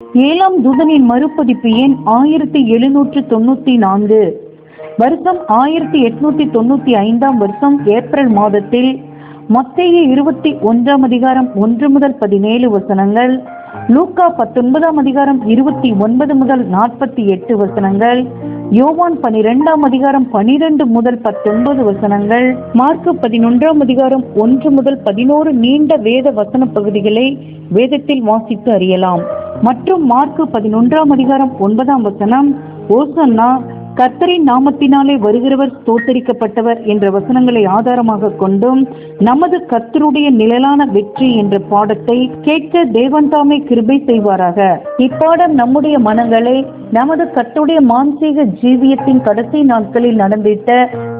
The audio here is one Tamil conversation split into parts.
ஏழாம் தூதனின் மறுபதிப்பு எண் ஆயிரத்தி எழுநூற்று தொண்ணூத்தி நான்கு? வருஷம் ஆயிரத்தி எட்நூத்தி தொண்ணூத்தி ஐந்தாம் வருஷம் ஏப்ரல் மாதத்தில் மத்திய இருபத்தி ஒன்றாம் அதிகாரம் ஒன்று முதல் பதினேழு வசனங்கள் லூக்கா பத்தொன்பதாம் அதிகாரம் இருபத்தி ஒன்பது முதல் நாற்பத்தி எட்டு வசனங்கள். யோவான் பனிரெண்டாம் அதிகாரம் பனிரெண்டு முதல் பத்தொன்பது வசனங்கள். மார்க்கு பதினொன்றாம் அதிகாரம் ஒன்று முதல் பதினோரு நீண்ட வேத வசன பகுதிகளை வேதத்தில் வாசித்து அறியலாம். மற்றும் மார்க்கு பதினொன்றாம் அதிகாரம் ஒன்பதாம் வசனம் ஓசன்னா கர்த்தரின் நாமத்தினாலே வருகிறவர் தோத்தரிக்கப்பட்டவர் என்ற வசனங்களை ஆதாரமாக கொண்டும் நமது கர்த்தருடைய நிழலான வெற்றி என்ற பாடத்தை கேட்க தேவன் தாமே கிருபை செய்வாராக. இப்பாடம் நம்முடைய மனங்களை நமது கர்த்தருடைய மான்சீக ஜீவியத்தின் கடைசி நாட்களில் நடந்திட்ட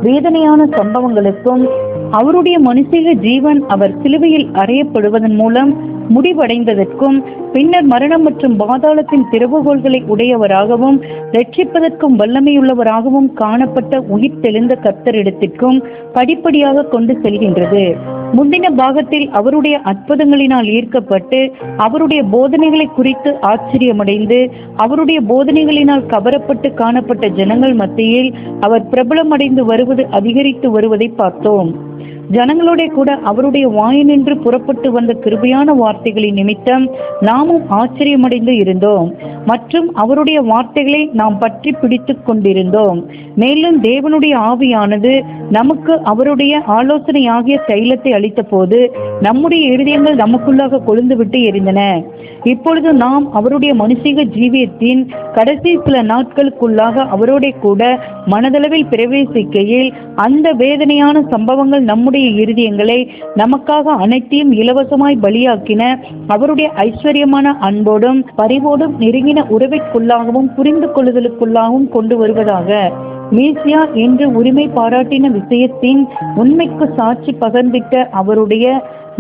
வேதனையான சம்பவங்களுக்கும் அவருடைய மனுஷீக ஜீவன் அவர் சிலுவையில் அறையப்படுவதன் மூலம் முடிவடைந்ததற்கும் பின்னர் மரணம் மற்றும் பாதாளத்தின் திறவுகோள்களை உடையவராகவும் ரட்சிப்பதற்கும் வல்லமையுள்ளவராகவும் காணப்பட்ட உயிர் தெளிந்த கர்த்தரிடத்திற்கும் படிப்படியாக கொண்டு செல்கின்றது. முந்தின பாகத்தில் அவருடைய அற்புதங்களினால் ஈர்க்கப்பட்டு அவருடைய போதனைகளை குறித்து ஆச்சரியமடைந்து அவருடைய போதனைகளினால் கவரப்பட்டு காணப்பட்ட ஜனங்கள் மத்தியில் அவர் பிரபலமடைந்து வருவது அதிகரித்து வருவதை பார்த்தோம். ஜனங்களோட கூட அவருடைய வாயினின்று புறப்பட்டு வந்த கிருபையான வார்த்தைகளின் நிமித்தம் நாமும் ஆச்சரியமடைந்து இருந்தோம். மற்றும் அவருடைய வார்த்தைகளை நாம் பற்றி பிடித்து கொண்டிருந்தோம். மேலும் தேவனுடைய ஆவியானது நமக்கு அவருடைய ஆலோசனையாகிய தைலத்தை அளித்த போது நம்முடைய இருதயங்கள் நமக்குள்ளாக கொழுந்துவிட்டு எரிந்தன. இப்பொழுது நாம் அவருடைய மனுஷிக ஜீவியத்தின் கடைசி சில நாட்களுக்குள்ளாக அவரோட கூட மனதளவில் பிரவேசிக்கையில் அந்த வேதனையான சம்பவங்கள் நம்முடைய இருதயங்களை நமக்காக அனைத்தையும் இலவசமாய் பலியாக்கின அவருடைய ஐஸ்வர்யமான அன்போடும் பரிவோடும் நெருங்கின உறவிற்குள்ளாகவும் புரிந்து கொள்ளுதலுக்குள்ளாகவும் கொண்டு வருவதாக மீசியா என்று உரிமை பாராட்டின விஷயத்தின் உண்மைக்கு சாட்சி பகிர்ந்திட்ட அவருடைய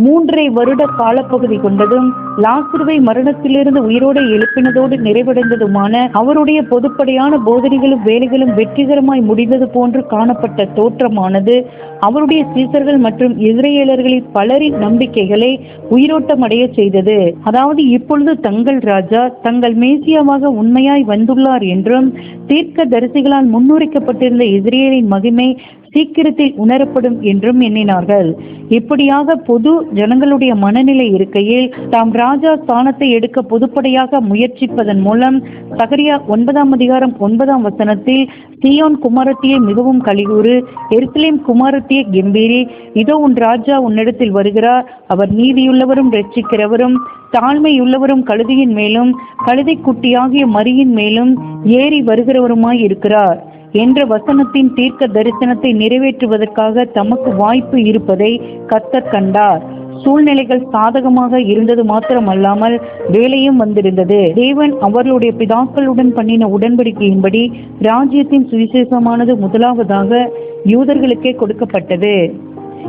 மூன்றரை வருட காலப்பகுதி கொண்டதும் லாசுருவை மரணத்திலிருந்து உயிரோடு எழுப்பினதோடு நிறைவடைந்ததுமான அவருடைய பொதுப்படையான போதனைகளும் வேலைகளும் வெற்றிகரமாய் முடிந்தது போன்று காணப்பட்ட தோற்றமானது அவருடைய சீசர்கள் மற்றும் இஸ்ரேலர்களின் பலரின் நம்பிக்கைகளை உயிரோட்டமடைய செய்தது. அதாவது இப்பொழுது தங்கள் ராஜா தங்கள் மேசியாவாக உண்மையாய் வந்துள்ளார் என்றும் தீர்க்க தரிசிகளால் முன்னுரைக்கப்பட்டிருந்த இஸ்ரேலின் மகிமை சீக்கிரத்தில் உணரப்படும் என்றும் எண்ணினார்கள். இப்படியாக பொது ஜனங்களுடைய மனநிலை இருக்கையில் தாம் ராஜா ஸ்தானத்தை எடுக்க பொதுப்படையாக முயற்சிப்பதன் மூலம் சகரியா ஒன்பதாம் அதிகாரம் ஒன்பதாம் வசனத்தில் சியோன் குமாரத்தியை மிகவும் கலிகூறு எருசலேம் குமாரத்தியை கெம்பீரி இதோ உன் ராஜா உன்னிடத்தில் வருகிறார். அவர் நீதியுள்ளவரும் ரட்சிக்கிறவரும் தாழ்மையுள்ளவரும் கழுதியின் மேலும் கழுதை குட்டியாகிய மரியின் மேலும் ஏறி வருகிறவருமாய் இருக்கிறார். என்ற வசனத்தின் தீர்க்க தரிசனத்தை நிறைவேற்றுவதற்காக தமக்கு வாய்ப்பு இருப்பதை கத்தர் கண்டார். சூழ்நிலைகள் சாதகமாக இருந்தது மாத்திரமல்லாமல் வேலையும் வந்திருந்தது. தேவன் அவர்களுடைய பிதாக்களுடன் பண்ணின உடன்படிக்கையின்படி ராஜ்யத்தின் சுவிசேஷமானது முதலாவதாக யூதர்களுக்கே கொடுக்கப்பட்டது.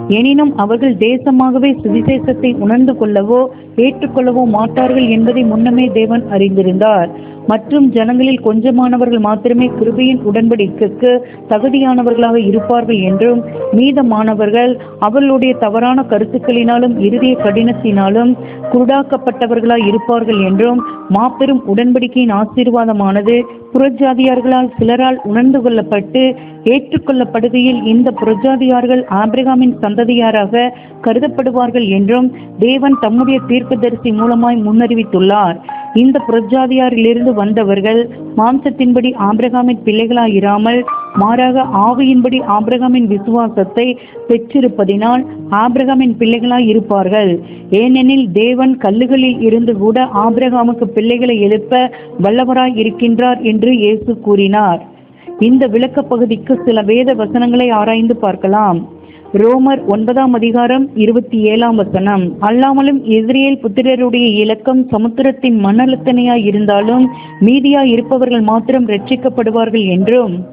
எனினும் அவர்கள் தேசமாகவே சுவிசேஷத்தை உணர்ந்து கொள்ளவோ ஏற்றுக்கொள்ளவோ மாட்டார்கள் என்பதை முன்னமே தேவன் அறிந்திருந்தார். மற்றும் ஜனங்களில் கொஞ்சமானவர்கள் மாத்திரமே கிருபையின் உடன்படிக்கைக்கு தகுதியானவர்களாக இருப்பார்கள் என்றும் மீதமானவர்கள் அவர்களுடைய தவறான கருத்துக்களினாலும் இறுதிய கடினத்தினாலும் குருடாக்கப்பட்டவர்களாய் இருப்பார்கள் என்றும் மாபெரும் உடன்படிக்கையின் ஆசீர்வாதமானது புறஜாதியார்களால் சிலரால் உணர்ந்து கொள்ளப்பட்டு ஏற்றுக்கொள்ளப்படுகையில் இந்த புறஜாதியார்கள் ஆபிரகாமின் சந்ததியாராக கருதப்படுவார்கள் என்றும் தேவன் தம்முடைய தீர்க்கதரிசி மூலமாய் முன்னறிவித்துள்ளார். இந்த புறஜாதியாரிலிருந்து வந்தவர்கள் மாம்சத்தின்படி ஆபிரகாமின் பிள்ளைகளாயிராமல் மாறாக ஆவியின்படி ஆபிரகாமின் விசுவாசத்தை பெற்றிருப்பதினால் ஆபிரகாமின் பிள்ளைகளாய் இருப்பார்கள் ஏனெனில் தேவன் கல்லுகளில் இருந்து கூட ஆபிரகாமுக்கு பிள்ளைகளை எழுப்ப வல்லவராய் இருக்கின்றார் என்று இயேசு கூறினார். இந்த விளக்க பகுதிக்கு சில வேத வசனங்களை ஆராய்ந்து பார்க்கலாம். ரோமர் ஒன்பதாம் அதிகாரம் இருபத்தி ஏழாம் வசனம். அல்லாமலும் இஸ்ரேல் புத்திரருடைய இலக்கம் சமுத்திரத்தின் மண்ணழுத்தனையாய் இருந்தாலும் மீதியாய் இருப்பவர்கள் மாத்திரம் ரட்சிக்கப்படுவார்கள் என்றும்.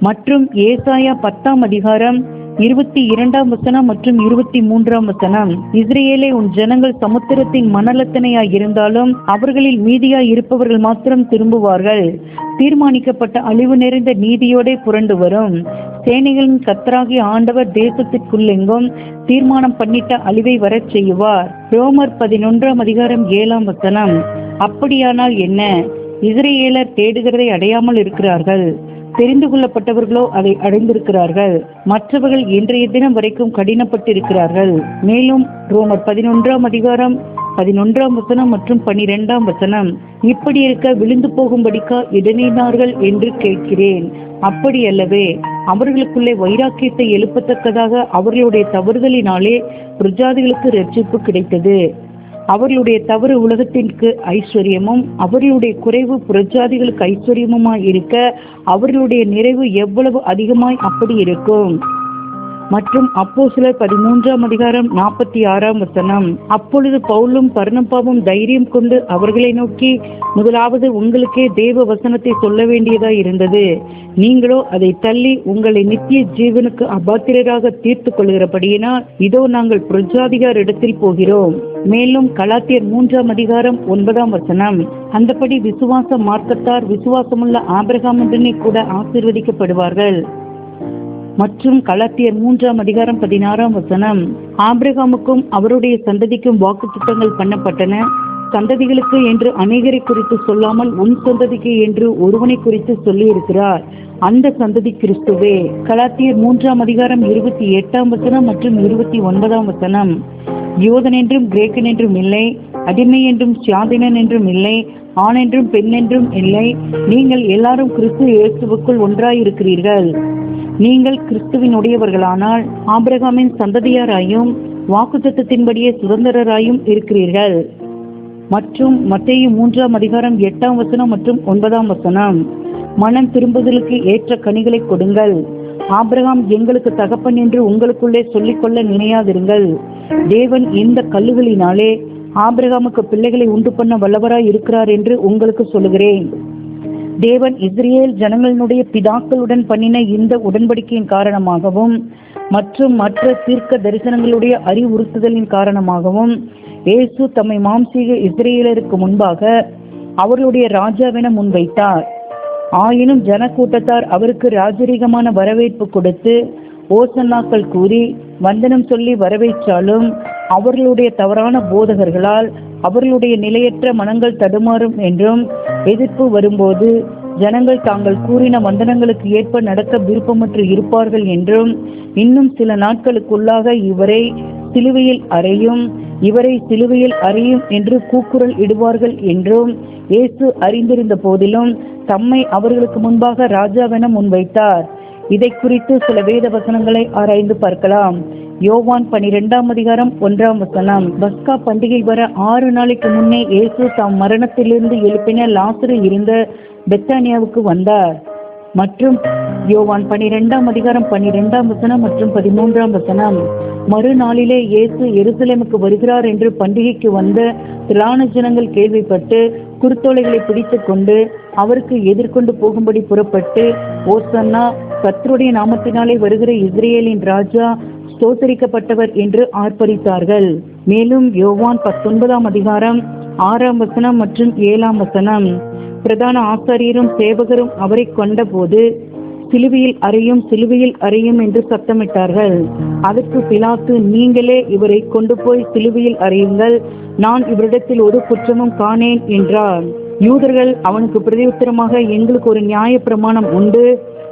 மற்றும் ஏசாயா பத்தாம் அதிகாரம் இருபத்தி இரண்டாம் வசனம் மற்றும் இருபத்தி மூன்றாம் வசனம். இஸ்ரேலே உன் ஜனங்கள் சமுத்திரத்தின் மணலத்தனையாய் இருந்தாலும் அவர்களில் மீதியாய் இருப்பவர்கள் மாத்திரம் திரும்புவார்கள். தீர்மானிக்கப்பட்ட அழிவு நிறைந்த நீதியோடே புரண்டு வரும். சேனைகளின் கத்தராகிய ஆண்டவர் தேசத்திற்குள்ளெங்கும் தீர்மானம் பண்ணிட்ட அழிவை வரச் செய்வார் ரோமர் பதினொன்றாம் அதிகாரம் ஏழாம் வசனம். அப்படியானால் என்ன? இஸ்ரேலர் தேடுகிறதை அடையாமல் இருக்கிறார்கள். தெரிந்து கொள்ளப்பட்டவர்களோ அதை அடைந்திருக்கிறார்கள். மற்றவர்கள் இன்றைய தினம் வரைக்கும் கடினப்பட்டிருக்கிறார்கள். மேலும் ரோமர் பதினொன்றாம் அதிகாரம் பதினொன்றாம் வசனம் மற்றும் பனிரெண்டாம் வசனம் இப்படி இருக்க விழுந்து போகும்படிக்கா இடனினார்கள் என்று கேட்கிறேன். அப்படி அல்லவே அவர்களுக்குள்ளே வைராக்கியத்தை எழுப்பத்தக்கதாக அவர்களுடைய தவறுதலினாலே பிரஜாதிகளுக்கு ரட்சிப்பு கிடைத்தது. அவர்களுடைய தவறு உலகத்திற்கு ஐஸ்வர்யமும் அவர்களுடைய குறைவு புறஜாதிகளுக்கு ஐஸ்வர்யமுமாய் இருக்க அவர்களுடைய நிறைவு எவ்வளவு அதிகமாய் அப்படி இருக்கும். மற்றும் அப்போ சிலர் பதிமூன்றாம் அதிகாரம் நாற்பத்தி ஆறாம் வசனம். அப்பொழுது பவுலும் பர்ணப்பாவும் தைரியம் கொண்டு அவர்களை நோக்கி முதலாவது உங்களுக்கே தேவ வசனத்தை சொல்ல வேண்டியதா இருந்தது. நீங்களோ அதை தள்ளி உங்களை நித்திய ஜீவனுக்கு அபாத்திரராக தீர்த்து கொள்கிறபடியினால் இதோ நாங்கள் பிரஜாதிகார் இடத்தில் போகிறோம். மேலும் கலாத்தியர் மூன்றாம் அதிகாரம் ஒன்பதாம் வசனம். அந்தபடி விசுவாச மார்க்கத்தார் விசுவாசமுள்ள ஆபிரகாமுடனே கூட ஆசீர்வதிக்கப்படுவார்கள். மற்றும் கலாத்தியர் மூன்றாம் அதிகாரம் பதினாறாம் வசனம். ஆபிரகாமுக்கும் அவருடைய சந்ததிக்கும் வாக்கு திட்டங்கள் பண்ணப்பட்டன. சந்ததிகளுக்கு என்று அநேகரை குறித்து சொல்லாமல் உன் சந்ததிக்கு என்று ஒருவனை குறித்து சொல்லியிருக்கிறார். அந்த சந்ததி கிறிஸ்துவே. கலாத்தியர் மூன்றாம் அதிகாரம் இருபத்தி எட்டாம் வசனம் மற்றும் இருபத்தி ஒன்பதாம் வசனம். யூதன் என்றும் கிரேக்கன் என்றும் இல்லை அடிமை என்றும் சுயாதீனன் என்றும் இல்லை ஆண் என்றும் பெண் என்றும் இல்லை. நீங்கள் எல்லாரும் கிறிஸ்து இயேசுவுக்குள் ஒன்றாயிருக்கிறீர்கள். நீங்கள் கிறிஸ்துவினுடையவர்களானால் ஆபிரகாமின் சந்ததியாராயும் வாக்குத்தத்தின்படியே சுதந்திரராயும் இருக்கிறீர்கள். மற்றும் மத்தேயு மூன்றாம் அதிகாரம் எட்டாம் வசனம் மற்றும் ஒன்பதாம் வசனம். மனம் திரும்புதலுக்கு ஏற்ற கனிகளை கொடுங்கள். ஆபிரகாம் எங்களுக்கு தகப்பன் என்று உங்களுக்குள்ளே சொல்லிக்கொள்ள நினையாதிருங்கள். தேவன் இந்த கல்லுகளினாலே ஆபிரகாமுக்கு பிள்ளைகளை உண்டு பண்ண வல்லவராய் இருக்கிறார் என்று உங்களுக்கு சொல்லுகிறேன். தேவன் இஸ்ரேல் ஜனங்களினுடைய பிதாக்களுடன் பண்ணின இந்த உடன்படிக்கையின் காரணமாகவும் மற்றும் மற்ற தீர்க்க தரிசனங்களுடைய அறிவுறுத்துதலின் காரணமாகவும் இயேசு தம்மை மாம்சீக இஸ்ரேலருக்கு முன்பாக அவர்களுடைய ராஜாவென முன்வைத்தார். ஆயினும் ஜனக்கூட்டத்தார் அவருக்கு ராஜரீகமான வரவேற்பு கொடுத்து ஓசன்னாக்கள் கூறி வந்தனம் சொல்லி வரவேற்றாலும் அவர்களுடைய தவறான போதகர்களால் அவர்களுடைய நிலையற்ற மனங்கள் தடுமாறும் என்றும் எதிர்ப்பு வரும்போது ஜனங்கள் தாங்கள் கூறின வந்தனங்களுக்கு ஏற்ப நடக்க விருப்பமற்று இருப்பார்கள் என்றும் இன்னும் சில நாட்களுக்குள்ளாக இவரை சிலுவையில் அறையும் இவரை சிலுவையில் அறையும் என்று கூக்குரல் இடுவார்கள் என்றும் இயேசு அறிந்திருந்த போதிலும் தம்மை அவர்களுக்கு முன்பாக ராஜாவென முன்வைத்தார். இதை குறித்து சில வேத வசனங்களை ஆராய்ந்து பார்க்கலாம். யோவான் பனிரெண்டாம் அதிகாரம் ஒன்றாம் வசனம். பஸ்கா பண்டிகை வர ஆறு நாளைக்கு முன்னே இயேசு தாம் மரணத்திலிருந்து எழுப்பின லாசரு இருந்த பெத்தானியாவுக்கு வந்தார். மற்றும் யோவான் பனிரெண்டாம் அதிகாரம் பனிரெண்டாம் வசனம் மற்றும் பதிமூன்றாம் வசனம். மறுநாளிலே இயேசு எருசலேமுக்கு வருகிறார் என்று பண்டிகைக்கு வந்த திராண ஜனங்கள் கேள்விப்பட்டு குருத்தோலைகளை பிடித்து கொண்டு அவருக்கு எதிர்கொண்டு போகும்படி புறப்பட்டு ஓசன்னா கத்தருடைய நாமத்தினாலே வருகிற இஸ்ரேலின் ராஜா ஸ்தோத்தரிக்கப்பட்டவர் என்று ஆர்ப்பரித்தார்கள். மேலும் யோவான் பத்தொன்பதாம் அதிகாரம் ஆறாம் வசனம் மற்றும் ஏழாம் வசனம். பிரதான ஆசாரியரும் சேவகரும் அவரை கொண்டபோது சிலுவையில் அறையும் சிலுவையில் அறையும் என்று சத்தமிட்டார்கள். அதற்கு பிலாத்து நீங்களே இவரை கொண்டு போய் சிலுவையில் அறையுங்கள். நான் இவரிடத்தில் ஒரு குற்றமும் காணேன் என்றார். யூதர்கள் அவனுக்கு பிரதியுத்தரமாக எங்களுக்கு ஒரு நியாய பிரமாணம் உண்டு.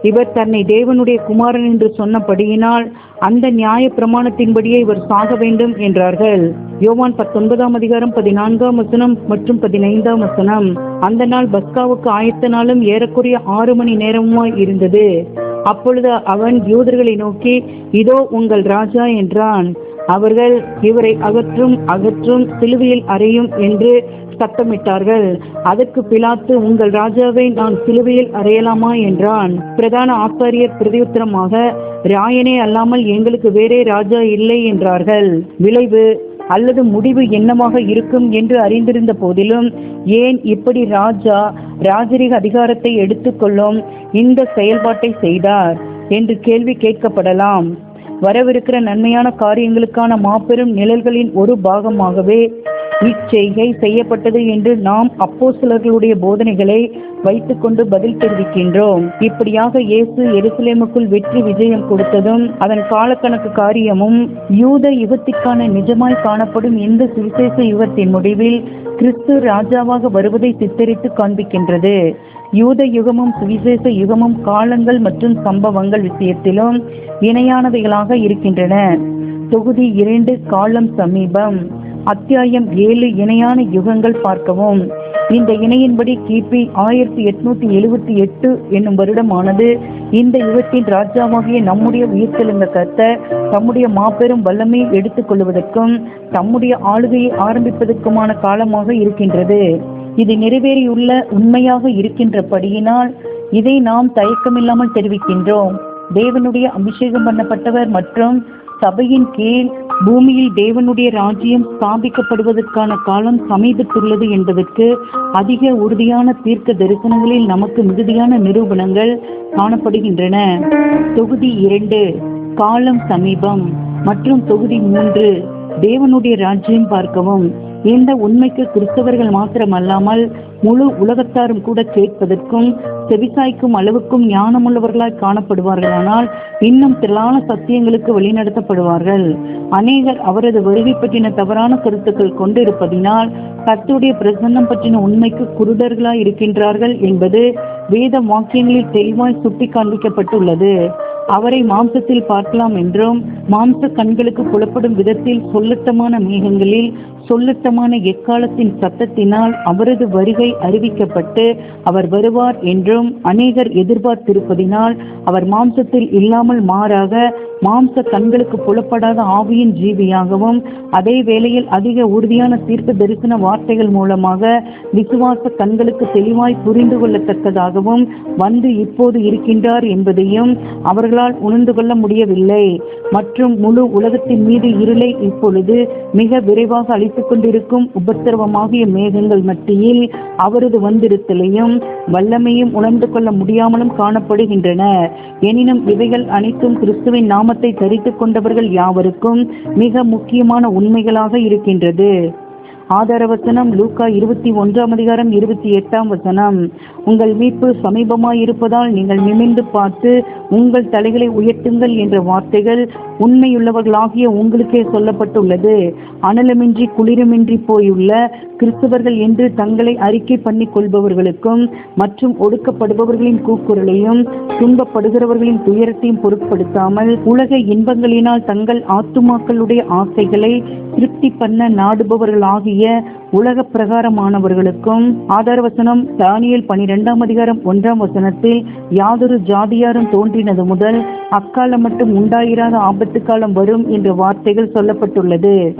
இவர் தன்னை தேவனுடைய குமாரன் என்று சொன்னபடியினால் அந்த நியாய பிரமாணத்தின்படியே இவர் சாக வேண்டும் என்றார்கள். யோவான் பத்தொன்பதாம் அதிகாரம் பதினான்காம் வசனம் மற்றும் பதினைந்தாம் வசனம். அந்த நாள் பஸ்காவுக்கு ஆயத்த நாளும் ஏறக்குறைய ஆறு மணி நேரமாய் இருந்தது. அப்பொழுது அவன் யூதர்களை நோக்கி இதோ உங்கள் ராஜா என்றான். அவர்கள் இவரை அகற்றும் அகற்றும் சிலுவையில் அறையும் என்று சத்தமிட்டார்கள் அதற்கு பிலாத்து உங்கள் ராஜாவை நான் சிலுவையில் அறையலாமா? என்றான். பிரதான ஆசாரியர் பிரதியுத்தரமாக ராயனே அல்லாமல் எங்களுக்கு வேறே ராஜா இல்லை என்றார்கள். விளைவு அல்லது முடிவு என்னவாக இருக்கும்? என்று அறிந்திருந்த போதிலும் ஏன் இப்படி ராஜா ராஜரீக அதிகாரத்தை எடுத்துக்கொள்ளும் இந்த செயல்பாட்டை செய்தார்? என்று கேள்வி கேட்கப்படலாம். வரவிருக்கிற நன்மையான காரியங்களுக்கான மாபெரும் நிழல்களின் ஒரு பாகமாகவே இச்செய்கை செய்யப்பட்டது என்று நாம் அப்போ சிலர்களுடைய போதனைகளை வைத்துக்கொண்டு பதில் தெரிவிக்கின்றோம். இப்படியாக இயேசு எருசலேமுக்குள் வெற்றி விஜயம் கொடுத்ததும் அதன் காலக்கணக்கு காரியமும் யூத யுகத்திற்கான நிஜமாய் காணப்படும் இந்த சுவிசேஷ யுகத்தின் முடிவில் கிறிஸ்து ராஜாவாக வருவதை சித்தரித்து காண்பிக்கின்றது. யூத யுகமும் சுவிசேஷ யுகமும் காலங்கள் மற்றும் சம்பவங்கள் விஷயத்திலும் இணையானவைகளாக இருக்கின்றன. தொகுதி இரண்டு காலம் சமீபம். அத்தியாயம் ஏழு இணையான யுகங்கள் பார்க்கவும். இந்த இணையின்படி கிபி ஆயிரத்தி எட்நூத்தி எழுபத்தி எட்டு என்னும் வருடமானது இந்த யுகத்தின் ராஜாவாகிய நம்முடைய உயிர்த்தெழுந்த கத்த தம்முடைய மாபெரும் வல்லமையை எடுத்துக் கொள்வதற்கும் தம்முடைய ஆளுகையை ஆரம்பிப்பதற்குமான காலமாக இருக்கின்றது. இது நிறைவேறியுள்ள உண்மையாக இருக்கின்றபடியினால் இதை நாம் தயக்கமில்லாமல் தெரிவிக்கின்றோம். தேவனுடைய அபிஷேகம் பண்ணப்பட்டவர் மற்றும் சபையின் கீழ் பூமியில் தேவனுடைய ராஜ்யம் ஸ்தாபிக்கப்படுவதற்கான காலம் சமீபத்துள்ளது என்பதற்கு அதிக உறுதியான தீர்க்க தரிசனங்களில் நமக்கு மிகுதியான நிரூபணங்கள் காணப்படுகின்றன. தொகுதி இரண்டு காலம் சமீபம் மற்றும் தொகுதி மூன்று தேவனுடைய ராஜ்யம் பார்க்கவும். இந்த உண்மைக்கு கிறிஸ்தவர்கள் மாத்திரமல்லாமல் முழு உலகத்தாரும் கூட கேட்பதற்கும் செவிசாய்க்கும் அளவுக்கும் ஞானமுள்ளவர்களாய் காணப்படுவார்களானால் இன்னும் திரளான சத்தியங்களுக்கு வழிநடத்தப்படுவார்கள். அநேகர் அவரது வருகை பற்றின தவறான கருத்துக்கள் கொண்டிருப்பதினால் கத்துடைய பிரசன்னம் பற்றின உண்மைக்கு குருடர்களாய் இருக்கின்றார்கள் என்பது வேத வாக்கியங்களில் தெளிவாய் சுட்டி காண்பிக்கப்பட்டுள்ளது அவரை மாம்சத்தில் பார்க்கலாம் என்றும் மாம்ச கண்களுக்கு புலப்படும் விதத்தில் சொல்லட்டமான மேகங்களில் சொல்லட்டமான எக்காலத்தின் சத்தத்தினால் அவரது வருகை அறிவிக்கப்பட்டு அவர் வருவார் என்றும் அநேகர் எதிர்பார்த்திருப்பதினால் அவர் மாம்சத்தில் இல்லாமல் மாறாக மாம்ச கண்களுக்கு புலப்படாத ஆவியின் ஜீவியாகவும் அதே வேளையில் அதிக உறுதியான தீர்ப்பு தரிசன வார்த்தைகள் மூலமாக விசுவாச கண்களுக்கு தெளிவாய் புரிந்து கொள்ளத்தக்கதாகவும் வந்து இப்போது இருக்கின்றார் என்பதையும் அவர்களால் உணர்ந்து கொள்ள முடியவில்லை. மற்றும் முழு உலகத்தின் மீது இருளை இப்பொழுது மிக விரைவாக அழித்துக் கொண்டிருக்கும் உபத்திரவமாகிய மேகங்கள் மத்தியில் அவரது வந்திருத்தலையும் வல்லமையும் உணர்ந்து கொள்ள முடியாமலும் காணப்படுகின்றன. எனினும் இவைகள் அனைத்தும் கிறிஸ்துவின் நாமத்தை தரித்துக் கொண்டவர்கள் யாவருக்கும் மிக முக்கியமான உண்மைகளாக இருக்கின்றது. ஆதார வசனம் லூக்கா இருபத்தி ஒன்றாம் அதிகாரம் இருபத்தி எட்டாம் வசனம். உங்கள் மீட்பு சமீபமாய் இருப்பதால் நீங்கள் நிமிர்ந்து பார்த்து உங்கள் தலைகளை உயர்த்துங்கள் என்ற வார்த்தைகள் உண்மையுள்ளவர்களாகிய உங்களுக்கே சொல்லப்பட்டுள்ளது. அனலமின்றி குளிருமின்றி போயுள்ள கிறிஸ்தவர்கள் என்று தங்களை அறிக்கை பண்ணி கொள்பவர்களுக்கும் மற்றும் ஒடுக்கப்படுபவர்களின் கூக்குரலையும் துன்பப்படுகிறவர்களின் துயரத்தையும் பொருட்படுத்தாமல் உலக இன்பங்களினால் தங்கள் ஆத்துமாக்களுடைய ஆசைகளை திருப்தி பண்ண நாடுபவர்களாகிய உலக பிரகாரமானவர்களுக்கும் ஆதார வசனம் தானியல் பனிரெண்டாம் அதிகாரம் ஒன்றாம் வசனத்தில் யாதொரு ஜாதியாரும் தோன்றினது முதல் அக்காலம் மட்டும் உண்டாயிராத ஆபத்து காலம் வரும் என்ற வார்த்தைகள் சொல்லப்பட்டுள்ளது.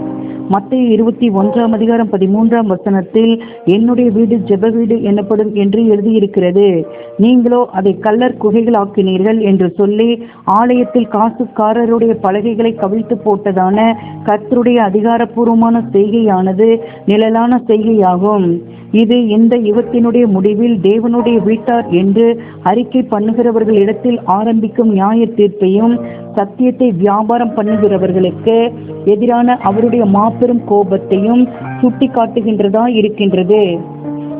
மத்திய இருபத்தி ஒன்றாம் அதிகாரம் பதிமூன்றாம் வசனத்தில் என்னுடைய வீடு ஜெப வீடு எனப்படும் என்று எழுதியிருக்கிறது. நீங்களோ அதை கல்லர் குகைகளாக்கினீர்கள் என்று சொல்லி ஆலயத்தில் காசுக்காரருடைய பலகைகளை கவிழ்த்து போட்டதான கர்த்தருடைய அதிகாரப்பூர்வமான செய்கையானது நிழலான செய்கையாகும். இது இந்த யுகத்தினுடைய முடிவில் தேவனுடைய வீட்டார் என்று அறிக்கை பண்ணுகிறவர்கள் இடத்தில் ஆரம்பிக்கும் நியாய தீர்ப்பையும் சத்தியத்தை வியாபாரம் பண்ணுகிறவர்களுக்கு எதிரான அவருடைய மாபெரும் கோபத்தையும் சுட்டி காட்டுகின்றதா இருக்கின்றது.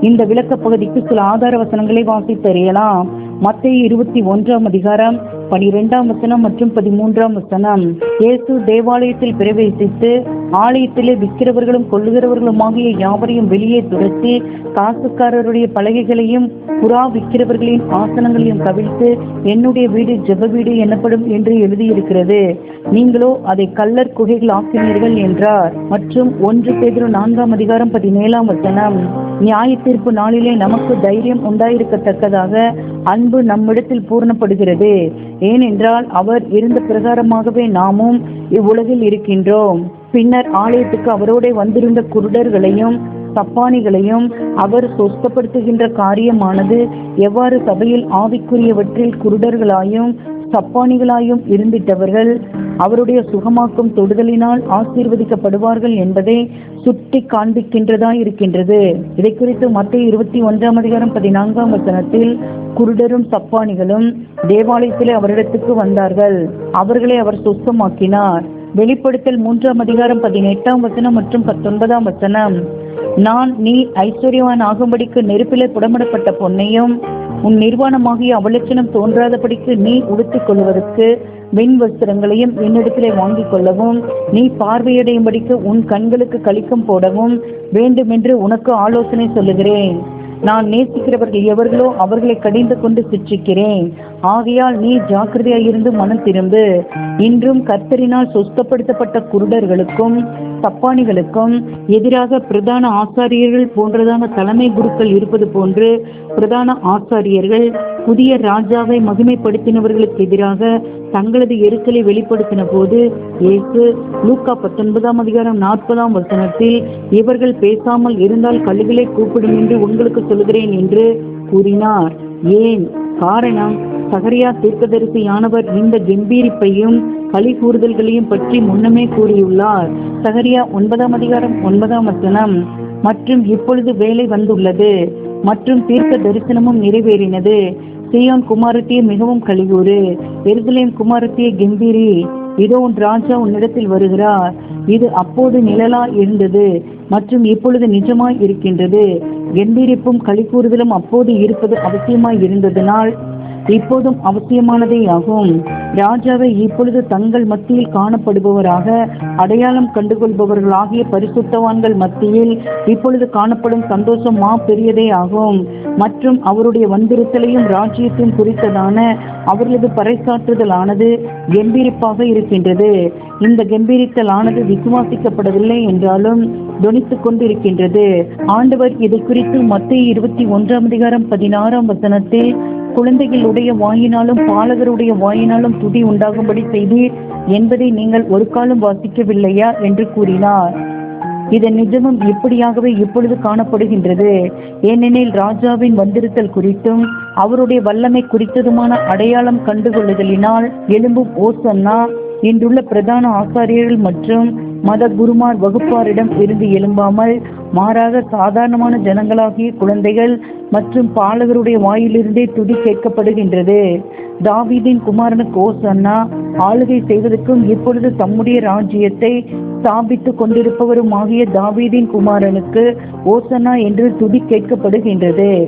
இந்த விளக்க பகுதிக்கு சில ஆதார வசனங்களை வாசித்தறியலாம். மத்திய இருபத்தி ஒன்றாம் அதிகாரம் பனிரெண்டாம் வசனம் மற்றும் பதிமூன்றாம் வசனம். இயேசு தேவாலயத்தில் பிரவேசித்து ஆலயத்திலே விற்கிறவர்களும் கொள்ளுகிறவர்களுமாகிய யாவரையும் வெளியே துரத்தி காசுக்காரருடைய பலகைகளையும் புறா விற்கிறவர்களின் ஆசனங்களையும் கவிழ்த்து என்னுடைய வீடு ஜெப வீடு எனப்படும் என்று எழுதியிருக்கிறது. நீங்களோ அதை கல்லர் குகைகள் ஆக்கினீர்கள் என்றார். மற்றும் ஒன்று பேதிரு நான்காம் அதிகாரம் பதினேழாம் வசனம். நியாய தீர்ப்பு நாளிலே நமக்கு தைரியம் உண்டாயிருக்கத்தக்கதாக அன்பு நம்மிடத்தில் பூர்ணப்படுகிறது. ஏனென்றால் அவர் இருந்த பிரகாரமாகவே நாமும் இவ்வுலகில் இருக்கின்றோம். பின்னர் ஆலயத்துக்கு அவரோட வந்திருந்த குருடர்களையும் சப்பானிகளையும் அவர் சொஸ்தப்படுத்துகின்ற காரியமானது எவ்வாறு சபையில் ஆவிக்குரியவற்றில் குருடர்களாயும் சப்பானிகளாயும் இருந்திட்டவர்கள் அவருடைய சுகமாக்கும் தொடுதலினால் ஆசீர்வதிக்கப்படுவார்கள் என்பதை சுட்டி காண்பிக்கின்றதா இருக்கின்றது. இதை குறித்து மத்திய இருபத்தி ஒன்றாம் அதிகாரம் பதினான்காம் வசனத்தில் குருடரும் சப்பானிகளும் தேவாலயத்திலே அவரிடத்துக்கு வந்தார்கள். அவர்களை அவர் சுத்தமாக்கினார் வெளிப்படுத்தல் மூன்றாம் அதிகாரம் பதினெட்டாம் வசனம் மற்றும் பத்தொன்பதாம் வசனம். நான் நீ ஐஸ்வர்யவான் ஆகும்படிக்கு நெருப்பிலே புடமிடப்பட்ட பொன்னையும் உன் நிர்வாணமாகிய அவலட்சணம் தோன்றாதபடிக்கு நீ உடுத்திக் கொள்வதற்கு வெண் வஸ்திரங்களையும் என்னிடத்திலே வாங்கிக் கொள்ளவும். நீ பார்வையடையும்படிக்கு உன் கண்களுக்கு கலிக்கம் போடவும். வேண்டுமென்று உனக்கு ஆலோசனை சொல்லுகிறேன். நான் நேசிக்கிறவர்கள் எவர்களோ அவர்களை கடிந்து கொண்டு சிற்றிக்கிறேன். ஆகையால் நீ ஜாக்கிரதையாயிருந்து மனம் திரும்பு. இன்றும் கர்த்தரினால் சொஸ்தப்படுத்தப்பட்ட குருடர்களுக்கும் தப்பானிகளுக்கும் எதிராக பிரதான ஆசாரியர்கள் போன்றதான தலைமை குருக்கள் இருப்பது போன்று பிரதான ஆசாரியர்கள் புதிய ராஜாவை மகிமைப்படுத்தினவர்களுக்கு எதிராக தங்களது எருக்களை வெளிப்படுத்தின போது இயேசு லூக்கா பத்தொன்பதாம் அதிகாரம் நாற்பதாம் வசனத்தில் இவர்கள் பேசாமல் இருந்தால் கல்லுகளை கூப்பிடும் என்று உங்களுக்கு சொல்கிறேன் என்று கூறினார். ஏன்? காரணம் சகரியா தீர்க்கதரிசியானவர் இந்த கம்பீரிப்பையும் களி கூறுதல்களையும் பற்றி முன்னமே கூறியுள்ளார். சகரியா ஒன்பதாம் அதிகாரம் ஒன்பதாம் வசனம் மற்றும் இப்பொழுது வேலை வந்துள்ளது மற்றும் தீர்க்க தரிசனமும் நிறைவேறினது. சீயோன் குமாரத்தியே மிகவும் கழிவுறு எருசலேம் குமாரத்தியே கெம்பீரி இதோ உன் ராஜா உன்னிடத்தில் வருகிறார். இது அப்போது நிழலா இருந்தது மற்றும் இப்பொழுது நிஜமாய் இருக்கின்றது. கெம்பீரிப்பும் களிக்கூறுதலும் அப்போது இருப்பது அவசியமாய் இருந்ததனால் இப்போதும் அவசியமானதே ஆகும் ராஜாவை இப்பொழுது தங்கள் மத்தியில் காணப்படுபவராக அடையாளம் கண்டுகொள்பவர்களாகிய பரிசுத்தவான்கள் மத்தியில் இப்பொழுது காணப்படும் சந்தோஷம் மா பெரியதே ஆகும் மற்றும் அவருடைய வந்திருத்தலையும் ராஜ்யத்தையும் குறித்ததான அவர்களது பறைசாற்றுதலானது கம்பீரிப்பாக இருக்கின்றது. இந்த கம்பீரித்தலானது விசுவாசிக்கப்படவில்லை என்றாலும் தொனித்துக் கொண்டிருக்கின்றது. ஆண்டவர் இதை குறித்து மத்திய இருபத்தி ஒன்றாம் அதிகாரம் பதினாறாம் வசனத்தில் குழந்தைகளுடைய வாயினாலும் பாலகருடைய வாயினாலும் துதி உண்டாகும்படி செய்தீர் என்பதை நீங்கள் ஒரு காலம் வாசிக்கவில்லையா என்று கூறினார். இதன் நிஜமும் இப்படியாகவே இப்பொழுது காணப்படுகின்றது. ஏனெனில் ராஜாவின் வந்திருத்தல் குறித்தும் அவருடைய வல்லமை குறித்ததுமான அடையாளம் கண்டுகொள்ளுதலினால் எழும்பும் ஓசன்னா இன்றுள்ள பிரதான ஆசாரியர்கள் மற்றும் மத குருமார் வகுப்பாரிடம் இருந்து எழும்பாமல் மாறாக சாதாரணமான ஜனங்களாகிய குழந்தைகள் மற்றும் பாலகருடைய வாயிலிருந்தே துதி கேட்கப்படுகின்றது. தாவீதின் குமாரனுக்கு ஓசன்னா ஆளுகை செய்வதற்கும் இப்பொழுது தம்முடைய ராஜ்யத்தை ஸ்தாபித்துக் கொண்டிருப்பவருமாகிய தாவீதின் குமாரனுக்கு ஓசனா என்று துதி கேட்கப்படுகின்றது.